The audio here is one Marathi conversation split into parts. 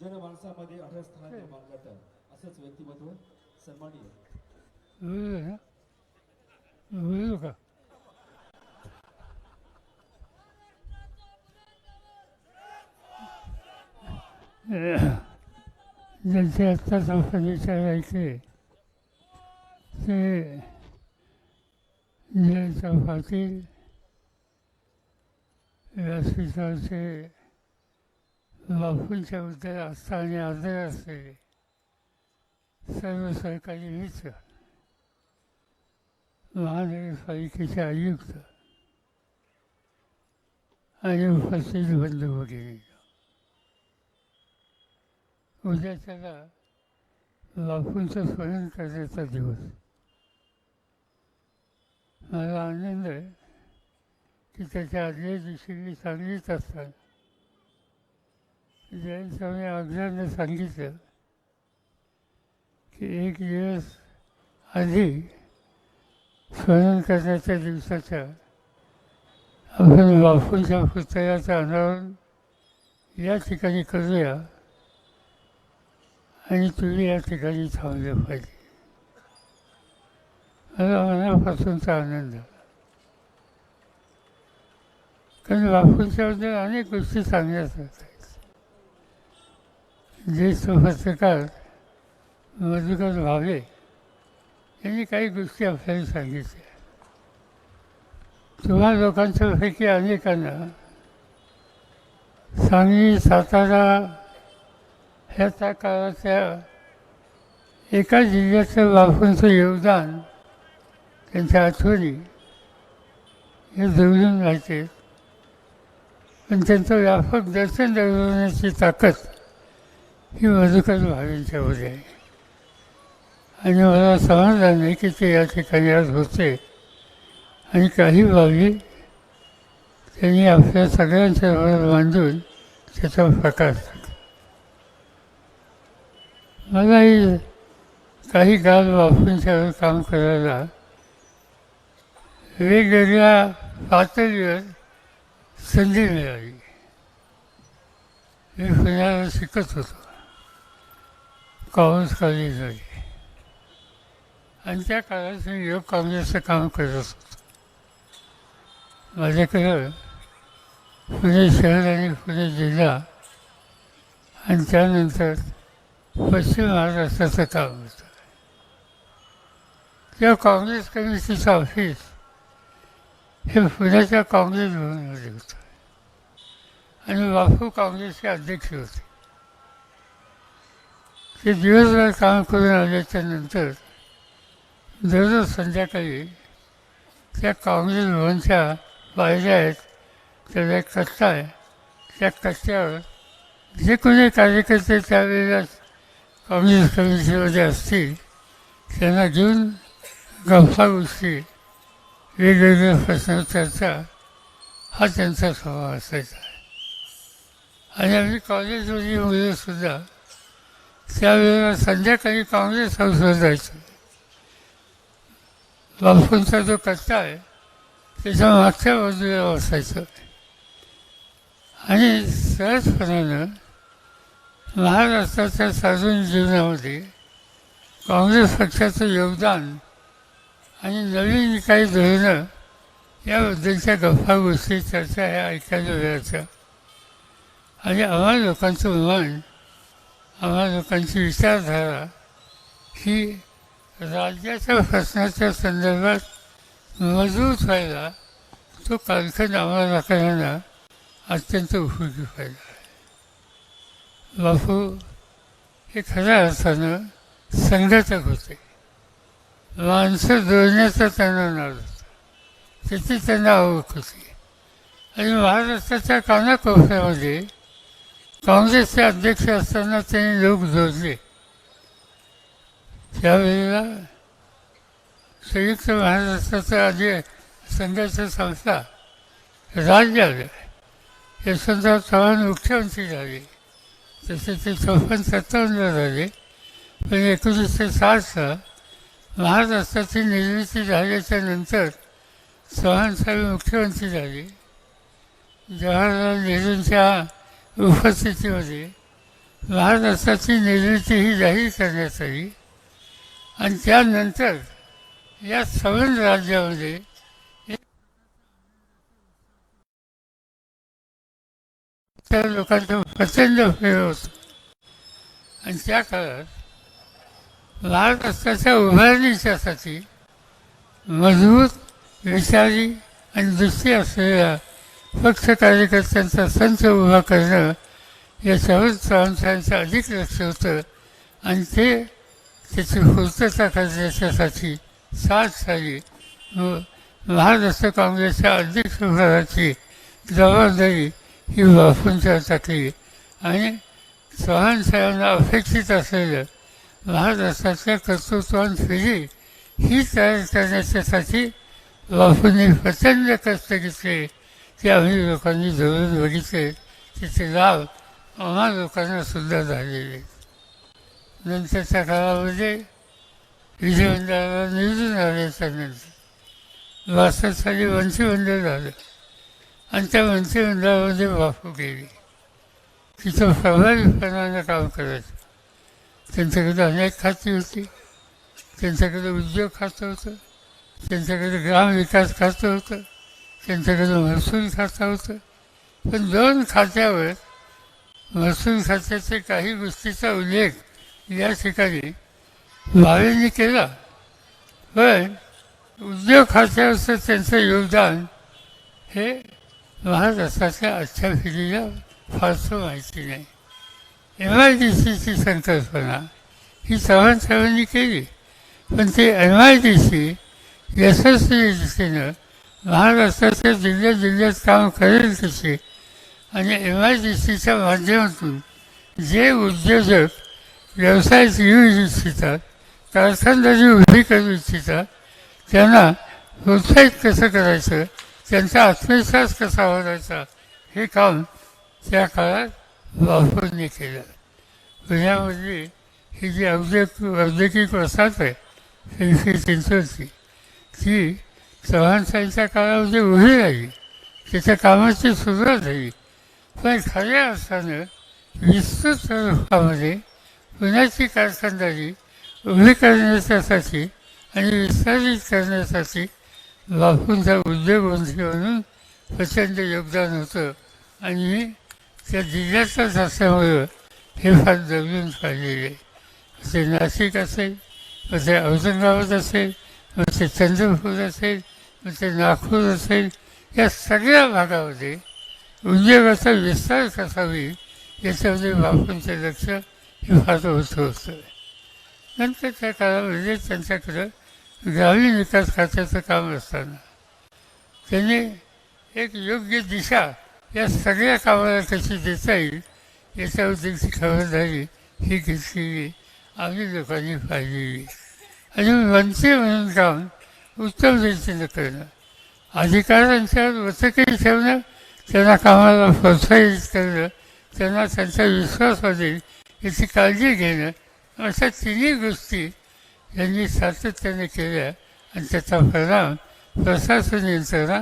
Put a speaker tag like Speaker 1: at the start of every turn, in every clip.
Speaker 1: जनमानसामध्ये अठरा स्थान निर्माण करतात असंच व्यक्तिमत्व
Speaker 2: बोलू का ज्यांचे आत्ता आपण विचारायचे ते जय चौपातील व्यासपीठाचे बापूंच्या उद्या आस्था आणि आदर असलेले सर्व सरकारी मित्र महानगरपालिकेचे आयुक्त आणि उपस्थित बंधू भगिनी उद्या त्याला बापूंचं स्मरण करण्याचा दिवस मला आनंद आहे की त्याच्या आदल्या दिवशी मी सांगलीत असताना जैन स्वामी आग्रहानं सांगितलं की एक दिवस आधी स्मरण करण्याच्या दिवसाच्या आपण बापूंच्या पुतळ्याचं अनावरण या ठिकाणी करूया आणि तुम्ही या ठिकाणी थांबलं पाहिजे मला मनापासूनचा आनंद झाला. कारण बापूंच्याबद्दल अनेक गोष्टी सांगण्यात ज्येष्ठ पत्रकार मधुकर भावे यांनी काही गोष्टी आपल्याला सांगितल्या. तुम्हा लोकांच्यापैकी अनेकांना सांगली सातारा ह्या त्या काळाच्या एका जिल्ह्याचं बापूंचं योगदान त्यांच्या आठवणी हे जवळून राहते. पण त्यांचं व्यापक दर्शन दडवण्याची ताकद ही मधुकर भावेंच्यामध्ये आहे आणि मला समाधान आहे की ते या ठिकाणी आज होते. आणि काही बाबी त्यांनी आपल्या सगळ्यांच्या समोर मांडून त्याचा प्रकाश मलाही काही काल वापरून त्यावर काम करायला वेगवेगळ्या पातळीवर संधी मिळाली. मी पुण्याला शिकत होतो. काँग्रेस कॉलेजमध्ये आणि त्या काळात मी योग काँग्रेसचं काम करत होतो माझ्याकडं पुणे शहर आणि पुणे जिल्हा आणि त्यानंतर पश्चिम महाराष्ट्राचं काम होतं त्या काँग्रेस कमिटीचं ऑफिस हे पुण्याच्या काँग्रेस भवनमध्ये होतं आणि बापू काँग्रेसचे अध्यक्ष होते ते दिवसभर काम करून आल्याच्यानंतर दररोज संध्याकाळी त्या काँग्रेस भवनच्या पायऱ्या आहेत त्याचा एक कच्चा आहे. त्या कच्च्यावर जे कोणी कार्यकर्ते त्यावेळेला काँग्रेस कमिटीमध्ये असतील त्यांना घेऊन गप्पा गोष्टी वेगवेगळ्या प्रश्न चर्चा हा त्यांचा स्वभाव असायचा. आणि आम्ही कॉलेजमधली मुलंसुद्धा त्यावेळेला संध्याकाळी काँग्रेस हाऊसवर जायचं. बापूंचा जो कट्टा आहे त्याच्या मागच्या बाजूला बसायचं. आणि सहजपणानं महाराष्ट्राच्या सार्वजनिक जीवनामध्ये काँग्रेस पक्षाचं योगदान आणि नवीन काही धोरणं याबद्दलच्या गप्पा गोष्टी चर्चा ह्या ऐकायला मिळायच्या. आणि आम्हा लोकांचं मन आम्हा लोकांची विचारधारा ही राज्याच्या प्रश्नाच्या संदर्भात मजबूत व्हायला तो कालखंड आम्हाला सगळ्यांना अत्यंत उपयोगी व्हायला आहे. बापू हे खऱ्या अर्थानं संघटक होते. माणसं जोडण्याचा त्यांना नाद होता. त्याची त्यांना आवक होती. आणि महाराष्ट्राच्या कानाकोपऱ्यामध्ये काँग्रेसचे अध्यक्ष असताना त्यांनी लोक जोडले. त्यावेळेला संयुक्त महाराष्ट्राचा आधी संघाची संस्था राज्य आलं यशवंतराव चव्हाण मुख्यमंत्री झाले. तसे ते चौपन्न सत्तावन्न झाले. पण एकोणीसशे साठला महाराष्ट्राची निर्मिती झाल्याच्यानंतर चव्हाण साहेब मुख्यमंत्री झाले. जवाहरलाल नेहरूंच्या उपस्थितीमध्ये महाराष्ट्राची निर्मिती ही जाहीर करण्यात आली आणि त्यानंतर या सवन राज्यामध्ये त्या लोकांचं प्रचंड फेर होतं. आणि त्या काळात महाराष्ट्राच्या उभारणीच्यासाठी मजबूत विचारी आणि दृष्टी असलेल्या पक्ष कार्यकर्त्यांचा संच उभा करणं याच्यावर चव्हाणसाहेबांचं अधिक लक्ष होतं आणि ते त्याची पूर्तता करण्याच्यासाठी साथ साली महाराष्ट्र काँग्रेसच्या अध्यक्षपदाची जबाबदारी ही बापूंच्यावर टाकली आणि चव्हाण साहेबांना अपेक्षित असलेलं महाराष्ट्राच्या कर्तृत्वान फिरी ही तयार करण्याच्यासाठी बापूंनी प्रचंड कष्ट घेतले. ते आम्ही लोकांनी जवळून बघितले त्याचे लाभ आम्हा लोकांना सुद्धा झालेले. नंतरच्या काळामध्ये विधिमंडळाला निवडून आल्याच्यानंतर बासष्ट साली मंत्रिमंडळ झालं. आणि त्या मंत्रिमंडळामध्ये बापू गेली. तिथं प्रभावीपणानं काम करायचं. त्यांच्याकडे अनेक खाती होती. त्यांच्याकडे उद्योग खातं होतं. त्यांच्याकडे ग्रामविकास खातं होतं. त्यांच्याकडे महसूल खातं होतं. पण दोन खात्यावर महसूल खात्याचे काही गोष्टीचा उल्लेख या ठिकाणी भावेंनी केला. पण उद्योग खात्यावरचं त्यांचं योगदान हे महाराष्ट्राच्या आजच्या पिढीला फारसं माहिती नाही. एम आय डी सीची संकल्पना ही चव्हाण साहेबांनी केली. पण ते एम आय डी सी यशस्वी दिशेनं महाराष्ट्राच्या जिल्ह्यात जिल्ह्यात काम करेल कसे आणि एम आय डी सीच्या माध्यमातून जे उद्योजक व्यवसायात येऊ इच्छितात कारखानदारी उभी करू इच्छितात त्यांना प्रोत्साहित कसं करायचं त्यांचा आत्मविश्वास कसा वाढायचा हे काम त्या काळात वापरने केलं पुण्यामध्ये ही जी औद्योगिक औद्योगिक वसाहत आहे त्यांची ती चव्हाणसाहेबच्या काळामध्ये उभी राहिली तिच्या कामाची सुरुवात झाली पण खऱ्या अर्थानं विस्तृत रूपामध्ये पुण्याची कारखानदारी उभी करण्याच्यासाठी आणि विस्तारित करण्यासाठी बापूंचा उद्योगमंत्री म्हणून प्रचंड योगदान होतं. आणि त्या जिल्ह्यातच असल्यामुळं हे फार जगून पाहिलेले आहे. ते नाशिक असेल ते औरंगाबाद असेल मग ते चंद्रपूर असेल मग ते नागपूर असेल या सगळ्या भागामध्ये उद्योगाचा विस्तार कसा होईल याच्यामध्ये बापूंचं लक्ष हे फार होतं होतं नंतर त्या काळामध्ये त्यांच्याकडं ग्रामीण विकास खात्याचं काम असताना त्यांनी एक योग्य दिशा या सगळ्या कामाला कशी देता येईल याच्याबद्दलची खबरदारी ही घेतलेली आम्ही लोकांनी पाहिलेली आणि मंत्री म्हणून काम उत्तम रीतीनं करणं. अधिकाऱ्यांच्यावर वचकही ठेवणं त्यांना कामाला प्रोत्साहित करणं त्यांना त्यांचा विश्वास वाढेल याची काळजी घेणं अशा तिन्ही गोष्टी यांनी सातत्याने केल्या आणि त्याचा परिणाम प्रशासन यंत्रणा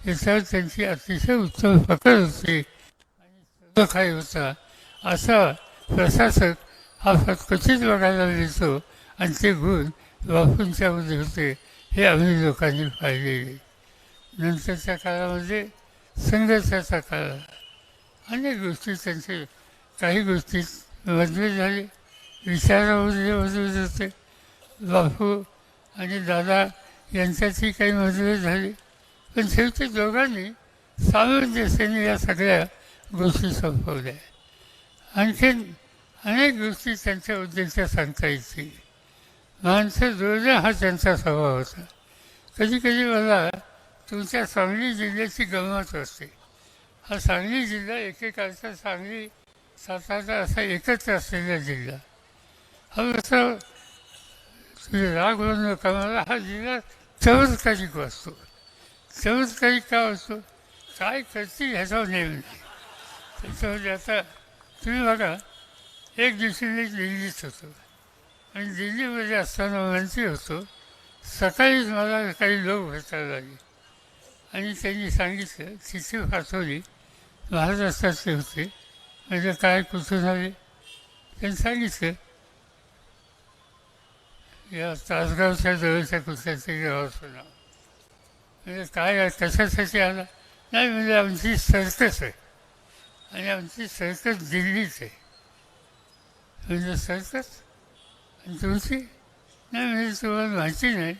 Speaker 2: याच्यावर त्यांची अतिशय उत्तम पकड होती आणि काही होता. असा प्रशासक हा फार क्वचित बघायला मिळतो आणि ते गुण बापूंच्यामध्ये होते. हे आम्ही लोकांनी पाहिलेले. नंतरच्या काळामध्ये संघर्षाचा काळ. अनेक गोष्टी त्यांचे काही गोष्टी मतभेद झाले. विचारामध्ये मतभेद होते. बापू आणि दादा यांच्यातही काही मतभेद झाले. पण शेवटी दोघांनी सामंजस्याने या सगळ्या गोष्टी संपवल्या. आणखीन अनेक गोष्टी त्यांच्या उद्देशात सांगता येतील. माणसं जोडणं हा त्यांचा स्वभाव होता. कधी कधी मला तुमच्या सांगली जिल्ह्याची गंमत असते. हा सांगली जिल्हा एकेकाळचा सांगली सातारा असा एकत्र असलेला जिल्हा. हा जसं तुम्ही राग म्हणू नका मला हा जिल्हा चमत्कारिक वाचतो चमत्कारिक का असतो काय करतील ह्याचा नेम नाही. त्याच्यामध्ये आता तुम्ही बघा एक दिवशी मी दिल्लीत होतो. आणि दिल्लीमध्ये असताना मंत्री होतो. सकाळीच मला काही लोक भेटायला लागले आणि त्यांनी सांगितलं तिथे पाठवली. महाराष्ट्रातले होते. म्हणजे काय कुठून आले? त्यांनी सांगितलं या तासगावच्या जवळच्या कुठल्यातरी गावाचं नाव. म्हणजे काय कशासाठी आला? नाही म्हणजे आमची सर्कस आहे. आणि आमची सर्कस दिल्लीच आहे. म्हणजे सर्कस? तुमची? नाही म्हणजे तुम्हाला माहिती नाही.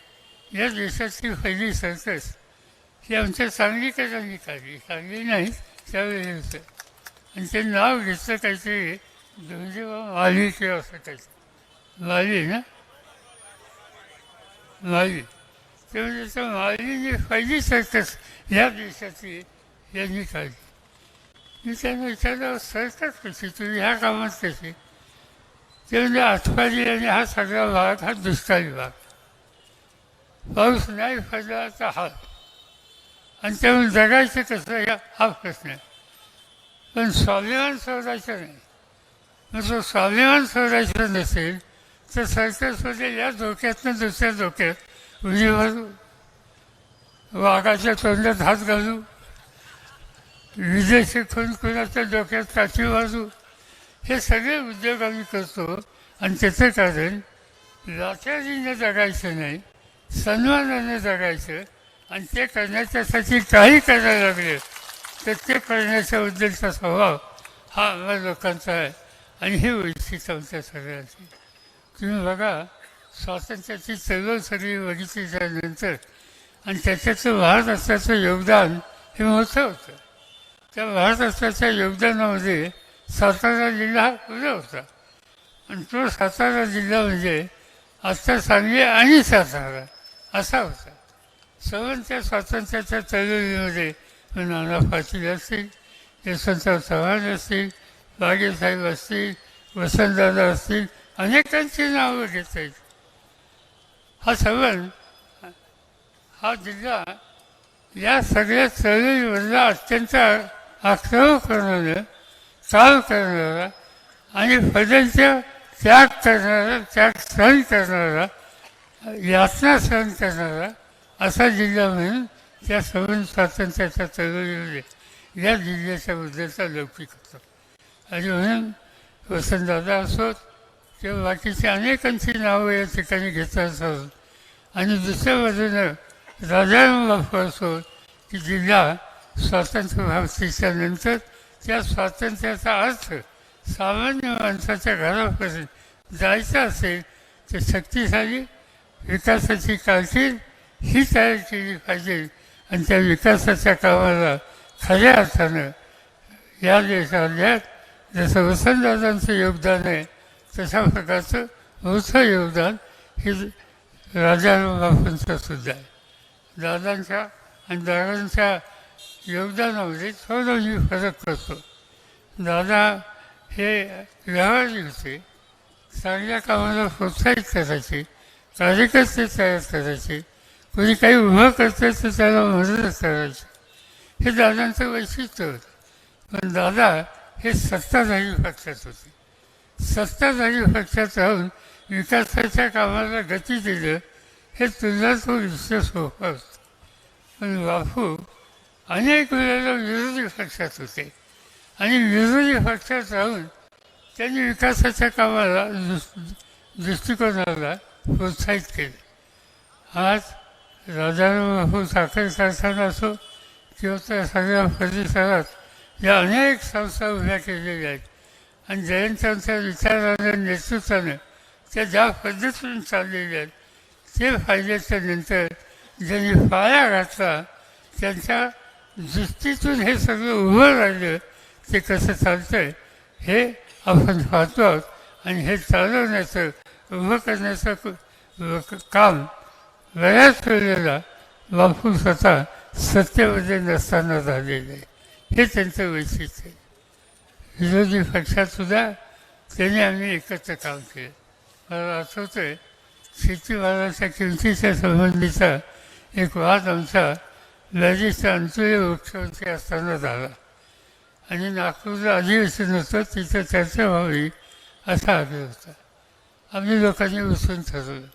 Speaker 2: या देशातली पहिली सर्कस ही आमच्या सांगलीकरांनी काढली. सांगली नाही त्यावेळी होतं. आणि ते नाव घेतलं काहीतरी म्हणजे माली किंवा असं काहीतरी. माली ना? माली. ते म्हणजे त्या मालीने पहिली सरकस या देशातली यांनी काढली. मी त्यांना विचारलं सर्कस कशी? तुम्ही ह्या कामात कशी? ते म्हणजे आणि हा सगळा भाग हा दुष्काळी भाग पाऊस नाही पडला तर हा आणि त्यामुळे जगायचं कसं या हा प्रश्न आहे. पण स्वाभिमान सोडायचं नाही. मग तो स्वाभिमान सोडायचं नसेल तर सरकारमध्ये या धोक्यातनं दुसऱ्या धोक्यात उजी भरू वाघाच्या तोंडात हात घालू. विदेशी खून कुणाच्या डोक्यात काठी भरू हे सगळे उद्योग आम्ही करतो आणि त्याचं कारण लाचारीनं जगायचं नाही सन्मानानं जगायचं आणि ते करण्याच्यासाठी काही करायला लागले तर ते करण्याच्या उद्देशाचा स्वभाव हा आम्हा लोकांचा आहे. आणि हे वैशिष्ट्य आमच्या सगळ्यांची. तुम्ही बघा स्वातंत्र्याची चळवळ सगळी बघितली झाल्यानंतर आणि त्याच्याचं महाराष्ट्राचं योगदान हे मोठं होतं. त्या महाराष्ट्राच्या योगदानामध्ये सातारा जिल्हा हा पुढे होता. आणि तो सातारा जिल्हा म्हणजे आत्ता सांगली आणि सातारा असा होता. सर्वांच्या स्वातंत्र्याच्या चळवळीमध्ये नाना पाटील असतील यशवंतराव चव्हाण असतील बागेसाहेब असतील वसंतदादा असतील अनेकांची नावं घेता येईल हा सवन हा जिल्हा या सगळ्या चळवळीमधला अत्यंत आक्रमक करणारं चाल करणारा आणि फजांच्या त्याग करणारा त्याग सहन करणारा यातना सहन करणारा असा जिल्हा म्हणून त्या सवन स्वातंत्र्याच्या चळवळीमध्ये या जिल्ह्याच्या बद्दलचा लौकिक होतो. आणि म्हणून वसंतदादा असोत किंवा बाकीची अनेकांची नावं या ठिकाणी घेतात असत. आणि दुसऱ्या बाजूनं राजाराम बापू असो की जिल्हा स्वातंत्र्य भारतीच्या नंतर त्या स्वातंत्र्याचा अर्थ सामान्य माणसाच्या घरापर्यंत जायचा असेल तर शक्तिशाली विकासाची कारकीर्द ही तयार केली पाहिजे. आणि त्या विकासाच्या कामाला खऱ्या अर्थानं या देशात जसं वसंतदादांचं योगदान आहे तशा प्रकारचं मोठं योगदान हे राजाराम बापूंचं सुद्धा आहे. दादांच्या आणि दादांच्या योगदानामध्ये थोडा मी फरक करतो दादा हे व्यवहारी होते चांगल्या कामाला प्रोत्साहित करायचे कार्यकर्ते तयार करायचे कोणी काही उभं करते तर त्याला मदत करायची. हे दादांचं वैशिष्ट्य होतं. पण दादा हे सत्ताधारी पक्षात होते. सत्ताधारी पक्षात राहून विकासाच्या कामाला गती दिलं हे तुझा तो विषय सोपा असतो. पण बापू अनेक वेळेला विरोधी पक्षात होते. आणि विरोधी पक्षात राहून त्यांनी विकासाच्या कामाला दृष्टिकोनाला प्रोत्साहित केले. आज राजाराम साखर कारखाना असो किंवा त्या सगळ्या परिसरात या अनेक संस्था उभ्या केलेल्या आहेत. आणि जयंतांच्या विचारानं नेतृत्वानं त्या ज्या पद्धतीने चाललेल्या आहेत ते फायद्याच्या नंतर ज्यांनी पाया घातला त्यांच्या दृष्टीतून हे सगळं उभं राहिलं ते कसं चालतंय हे आपण पाहतो आहोत. आणि हे चालवण्याचं उभं करण्याचं काम बऱ्याच वेळेला बापू स्वतः सत्तेमध्ये नसताना झालेलं आहे. हे त्यांचं वैशिष्ट्य आहे. विरोधी पक्षात सुद्धा त्यांनी आम्ही एकत्र काम केलं. मला आठवतं आहे शेतीमालाच्या किमतीच्या संबंधीचा एक वाद आमचा लजीच्या अंतुय मुख्यमंत्री असताना झाला. आणि नागपूरचं अधिवेशन होतं तिथं चर्चा व्हावी असा आग्रह होता. आम्ही लोकांनी उचलून ठरवलं.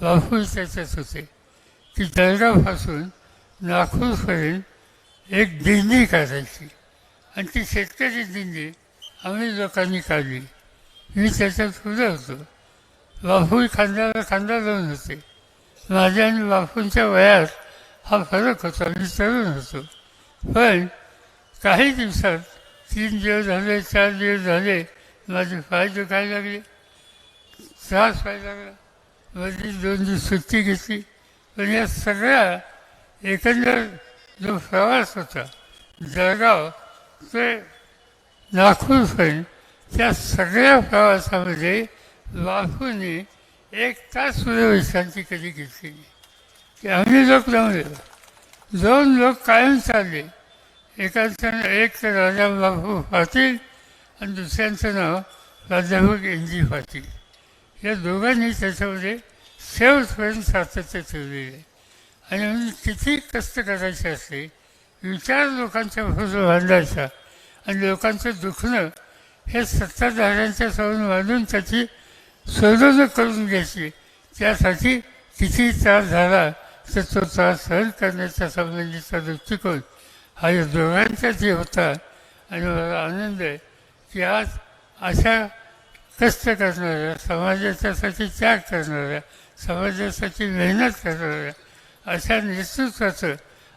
Speaker 2: वाफूल त्याच्यात होते. की जळगावपासून नागपूरपर्यंत एक दिंडी काढायची. आणि ती शेतकरी दिंडी आम्ही लोकांनी काढली. मी त्याच्यात पुढे होतो. वाफूल खांद्याला खांदा लावून होते. माझ्या आणि वाफूंच्या वयात हा फरक होता मी तरुण होतो पण काही दिवसात तीन दिवस झाले चार दिवस झाले माझे पाय दुखायला लागले त्रास व्हायला लागला माझी दोन दिवस सुट्टी घेतली पण या सगळ्या एकंदर जो प्रवास होता जळगाव ते नागपूरपर्यंत त्या सगळ्या प्रवासामध्ये बापूंनी एक तास सुद्धा विश्रांती कधी घेतली की आम्ही लोक लावले दोन लोक कायम चालले. एकाचं एक तर राजा बाबू पाटील आणि दुसऱ्यांचं नाव प्राध्यापक एन जी पाटील या दोघांनी त्याच्यामध्ये शेवटपर्यंत सातत्य ठेवलेलं. आहे आणि म्हणून किती कष्ट करायचे असते विचार लोकांच्या बरोबर बांधायचा आणि लोकांचं दुखणं हे सत्ताधाऱ्यांच्या समोर मांडून त्याची सोडवणूक करून घ्यायची. त्यासाठी किती त्रास झाला तर सहन करण्याच्या संबंधीचा दृष्टिकोन हा या दोघांचाच होता आणि मला आनंद आहे की आज अशा कष्ट करणाऱ्या समाजाच्यासाठी त्याग करणाऱ्या समाजासाठी मेहनत करणाऱ्या अशा नेतृत्वाचं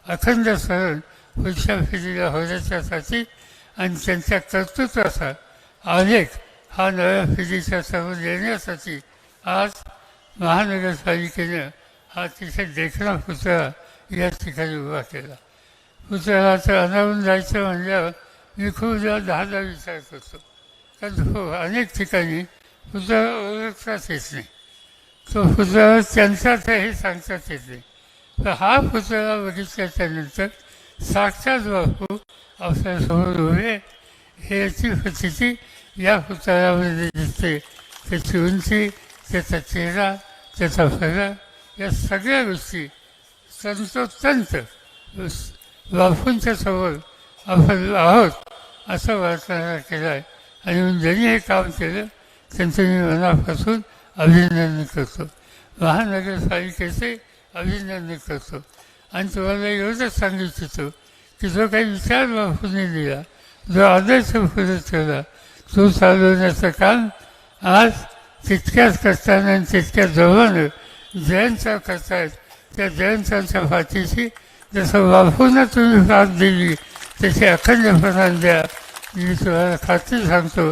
Speaker 2: अखंड स्मरण पुढच्या पिढीला होण्याच्यासाठी आणि त्यांच्या कर्तृत्वाचा आलेख हा नव्या पिढीच्या समोर येण्यासाठी आज महानगरपालिकेनं हा तिथे देखणा पुतळा या ठिकाणी उभा केला. पुतळ्याचं अनावरून जायचं म्हणल्यावर मी खूप वेळा दहादा विचार करतो कारण हो अनेक ठिकाणी पुतळा ओळखताच येत नाही. तो पुतळा त्यांचाच हे सांगताच येत नाही. तर हा पुतळा बघितल्याच्यानंतर साक्षात बापू आपल्यासमोर उभे. हे याची प्रचिती या पुतळ्यामध्ये दिसते. त्याची उंची त्याचा चेहरा त्याचा फरक या सगळ्या गोष्टी तंतोतंत बापूंच्या समोर आपण आहोत असं वाटणारा केला आहे. आणि ज्यांनी हे काम केलं त्यांचं मी मनापासून अभिनंदन करतो. महानगरपालिकेचे अभिनंदन करतो. आणि तुम्हाला एवढंच सांगू इच्छितो की जो काही विचार बापूंनी दिला जो आदर्श पुढे ठेवला तो चालवण्याचं काम आज तितक्याच कष्टानं आणि तितक्या जवळनं जयंतचा करतायत त्या जयंतांच्या पाठीशी जसं बापूंना तुम्ही साथ दिली तशी अखंडपणा द्या मी तुम्हाला खात्री सांगतो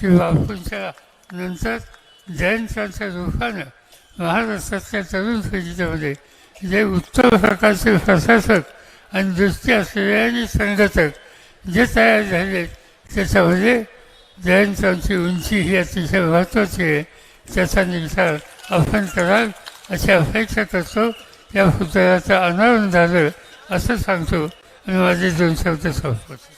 Speaker 2: की बापूंच्या नंतर जयंतांच्या रूपानं महाराष्ट्रातल्या तरुण पिढीमध्ये जे उत्तम प्रकारचे प्रशासक आणि दृष्टी असलेले आणि संघटक जे तयार झाले त्याच्यामध्ये जयंतांची उंची ही अतिशय महत्त्वाची आहे त्याचा निर्धार आपण कराल अशी अपेक्षा करतो या पुतळ्याचं अनावरण झालं असं सांगतो आणि माझे दोन शब्द संपवतो.